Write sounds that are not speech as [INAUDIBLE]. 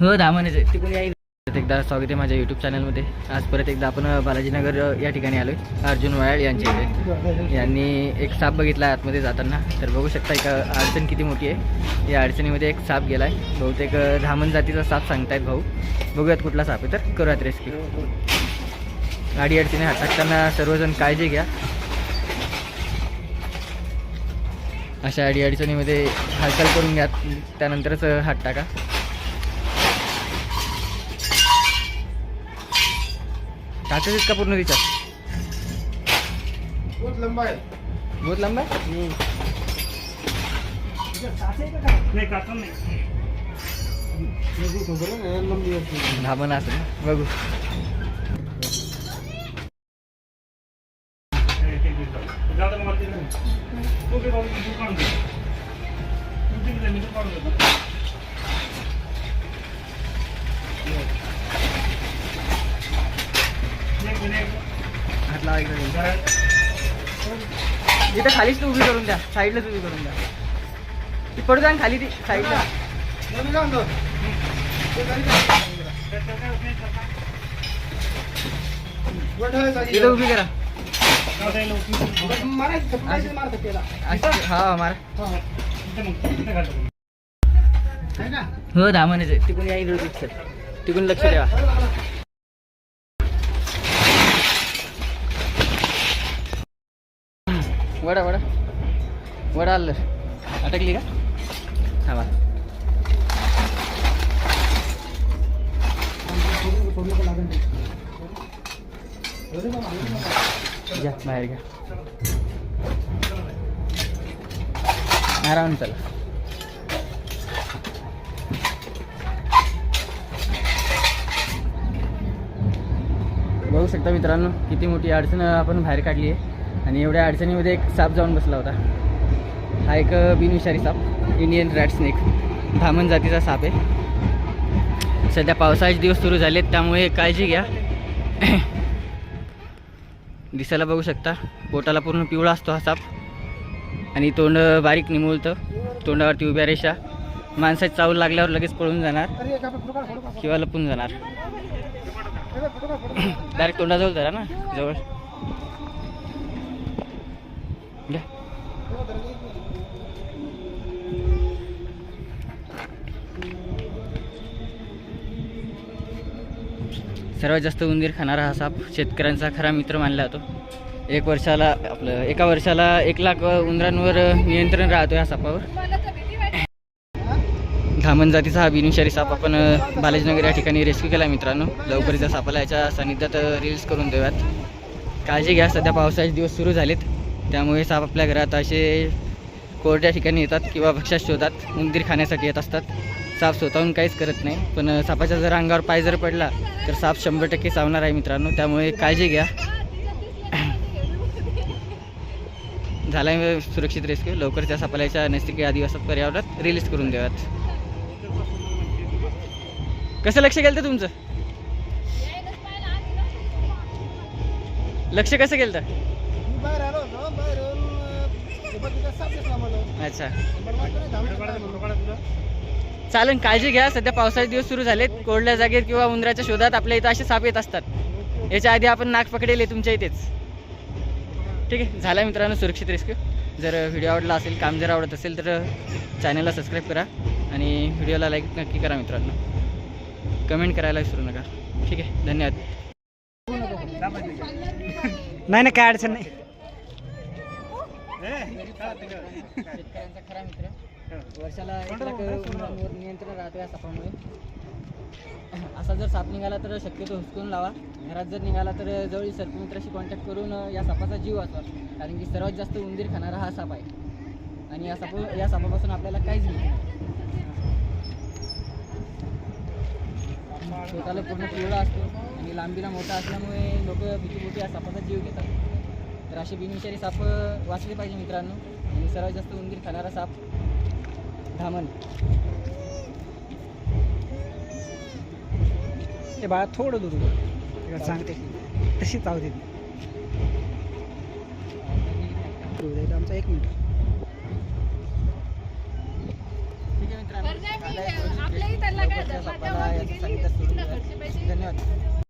हो दामणच आहे. तिकडून यायला एकदा स्वागत आहे माझ्या यूट्यूब चॅनलमध्ये आज परत एकदा आपण बालाजीनगर या ठिकाणी आलो आहे अर्जुन वयाळ यांच्या इथे. यांनी एक साप बघितला आहे आतमध्ये जाताना. तर बघू शकता एक अडचण किती मोठी आहे. या अडचणीमध्ये एक साप गेला आहे बहुतेक धामण जातीचा साप सांगतायत भाऊ. बघूयात कुठला साप आहे तर. करूयात रेस्क्यू गाडी अडचणी हाताळताना सर्वजण काळजी घ्या. अशा अडी अडचणीमध्ये हालचाल करून घ्या. त्यानंतरच हात टाका. टाकायचं का पूर्ण रिचार्ज बहुत लंबा है बहुत लंबा है नहीं काटन नहीं लंबी है धामण असेल बघू. इथं खालीच तू उभी करून द्या. साईडलाच उभी करून द्या. ती पडू द्या खाली ती साईडला इथं उभी करा. हा मारा है ना हो धामणच तिकून तिकडून यायला लक्ष द्या. वडा वडा. वडा आलं. अटकली का? थांबा. घ्या बाहेर घ्या. आराम चला. बघू शकता मित्रांनो किती मोठी अडचण आपण बाहेर काढली आहे. आणि एवढ्या अडचणीमध्ये एक साप जाऊन बसला होता. हा एक बिनविषारी साप इंडियन रॅट स्नेक धामण जातीचा साप आहे. सध्या पावसाळ्याचे दिवस सुरू झालेत त्यामुळे काळजी घ्या. दिसायला बघू शकता. पोटाला पूर्ण पिवळा असतो हा साप. आणि तोंड बारीक निमुळतं. तोंडावरती उभ्या रेषा. माणसाची चावल लागल्यावर लगेच पळून जाणार. किंवा लपून जाणार. [COUGHS] डायरेक्ट तोंडाजवळ धरा ना जवळ. सर्वात जास्त उंदीर खाणारा हा साप शेतकऱ्यांचा खरा मित्र मानला जातो. एक वर्षाला आपलं एका वर्षाला एक लाख उंदरांवर नियंत्रण राहतो या सापावर. धामण जातीचा हा बिनविषारी साप आपण बालाजीनगर या ठिकाणी रेस्क्यू केला मित्रांनो. लवकर या सापाला याच्या सानिध्यात रिलीज करून देऊयात. काळजी घ्या सध्या पावसाचे दिवस सुरू झालेत. त्यामुळे साप आपल्या घरात असे कोरड्या ठिकाणी येतात किंवा भक्ष्यात शोधात उंदीर खाण्यासाठी येत असतात. साप स्वतःहून काहीच करत नाही. पण सापाच्या जर अंगावर पाय जर पडला तर साप शंभर टक्के चावणार आहे मित्रांनो. त्यामुळे काळजी घ्या. [COUGHS] झाला आहे सुरक्षित रेस्क्यू. लवकर त्या सापाल्याच्या नैसर्गिक आदिवासात पर्यावरणात रिलीज करून देऊयात. कसं लक्ष गेलं तुमचं? लक्ष कसं गेलं तर अच्छा. चालेल काळजी घ्या. सध्या पावसाचे दिवस सुरू झालेत. कोरड्या जागेत किंवा उंदराच्या शोधात आपल्या इथं असे साप येत असतात. याच्या आधी आपण नाक पकडेले तुमच्या इथेच. ठीक आहे? झाला मित्रांनो सुरक्षित रेस्क्यू. जर व्हिडिओ आवडला असेल काम जर आवडत असेल तर चॅनलला सबस्क्राईब करा आणि व्हिडिओला लाईक नक्की करा मित्रांनो. कमेंट करायला विसरू नका. ठीक आहे? धन्यवाद. नाही नाही काय अडचण नाही. शेतकऱ्यांचा खरा मित्र. वर्षाला एक लाख नियंत्रण राहतो या सापामुळे. असा जर साप निघाला तर शक्यतो हुसकून लावा. घरात जर निघाला तर जवळील सर्पमित्राशी कॉन्टॅक्ट करून या सापाचा जीव वाचवा. कारण की सर्वात जास्त उंदीर खाणारा हा साप आहे. आणि या साप या सापापासून आपल्याला काहीच मिळत नाही. स्वतःला पूर्ण पिवळा असतो आणि लांबीला मोठा असल्यामुळे लोक भीती मोठी या सापाचा जीव घेतात. तर असे बिनविषारी साप वाचले पाहिजे मित्रांनो. आणि सर्वात जास्त उंदीर खाणारा साप धामन ते बाळा थोडं दूर सांगते. तशी चाव दे. आमचा एक मिनिट. धन्यवाद.